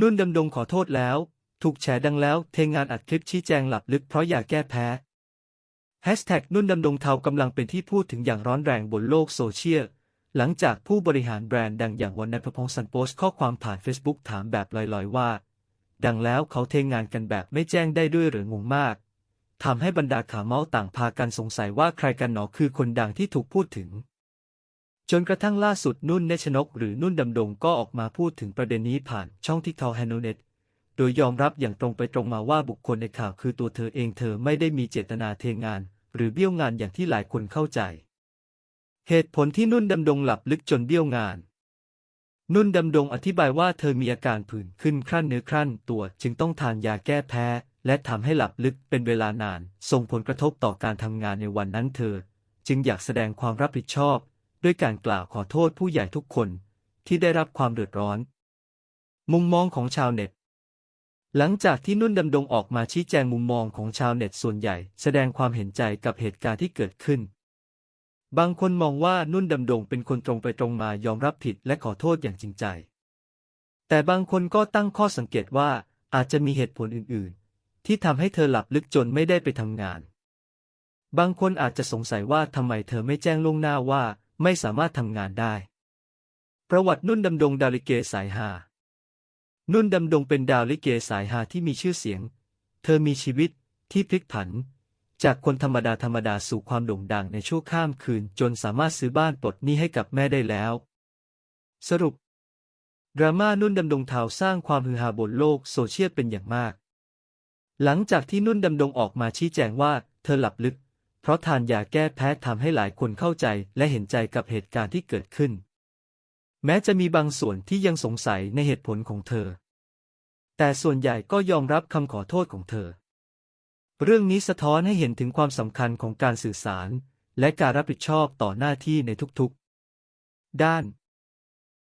นุ่นดำดงขอโทษแล้ว ถูกแฉดังแล้ว เทงานอัดคลิปชี้แจงหลับลึกเพราะอยากแก้แพ้แฮชแท็กนุ่นดำดงเทากำลังเป็นที่พูดถึงอย่างร้อนแรงบนโลกโซเชียล หลังจากผู้บริหารแบรนด์ดังอย่างวันนพพงศ์สันโพสต์ข้อความผ่าน Facebook ถามแบบลอยๆว่า ดังแล้วเขาเทงานกันแบบไม่แจ้งได้ด้วยหรืองงมากทำให้บรรดาขาเมาส์ต่างพากันสงสัยว่าใครกันหนอคือคนดังที่ถูกพูดถึง จนกระทั่งล่าสุดนุ่นเนชนกหรือนุ่นดำดงก็ออกมาพูดถึงประเด็นนี้ผ่านช่องทิกทอแฮนนเน็ตโดยยอมรับอย่างตรงไปตรงมาว่าบุคคลในข่าวคือตัวเธอเองเธอไม่ได้มีเจตนาเทงาน หรือเบี้ยวงานอย่างที่หลายคนเข้าใจ เหตุผลที่นุ่นดำดงหลับลึกจนเบี้ยวงาน นุ่นดำดงอธิบายว่าเธอมีอาการผื่นขึ้นครั่นเนื้อครั่นตัวจึงต้องทานยาแก้แพ้ และทำให้หลับลึกเป็นเวลานาน ส่งผลกระทบต่อการทำงานในวันนั้นเธอ จึงอยากแสดงความรับผิดชอบ ด้วยการกล่าวขอโทษผู้ใหญ่ทุกคนที่ได้รับความเดือดร้อน มุมมองของชาวเน็ต หลังจากที่นุ่นดำดงออกมาชี้แจงมุมมองของชาวเน็ตส่วนใหญ่ แสดงความเห็นใจกับเหตุการณ์ที่เกิดขึ้น บางคนมองว่านุ่นดำดงเป็นคนตรงไปตรงมายอมรับผิดและขอโทษอย่างจริงใจ แต่บางคนก็ตั้งข้อสังเกตว่าอาจจะมีเหตุผลอื่น ๆ ที่ทำให้เธอหลับลึกจนไม่ได้ไปทำงาน บางคนอาจจะสงสัยว่าทำไมเธอไม่แจ้งล่วงหน้าว่า ไม่สามารถทำงานได้ ประวัตินุ่นดำดงดาวลิเกสายฮานุ่นดำดงเป็นดาวลิเกสายฮาที่มีชื่อเสียง เธอมีชีวิตที่พลิกผัน จากคนธรรมดาธรรมดาสู่ความโด่งดังในชั่วข้ามคืนจนสามารถซื้อบ้านปลดหนี้ให้กับแม่ได้แล้ว สรุป ดราม่านุ่นดำดงเทาสร้างความฮือฮาบนโลกโซเชียลเป็นอย่างมาก หลังจากที่นุ่นดำดงออกมาชี้แจงว่า เธอหลับลึก เพราะทานยาแก้แพ้ทำให้หลายคนเข้าใจและเห็นใจกับเหตุการณ์ที่เกิดขึ้น แม้จะมีบางส่วนที่ยังสงสัยในเหตุผลของเธอ แต่ส่วนใหญ่ก็ยอมรับคำขอโทษของเธอ เรื่องนี้สะท้อนให้เห็นถึงความสำคัญของการสื่อสาร และการรับผิดชอบต่อหน้าที่ในทุกๆ ด้าน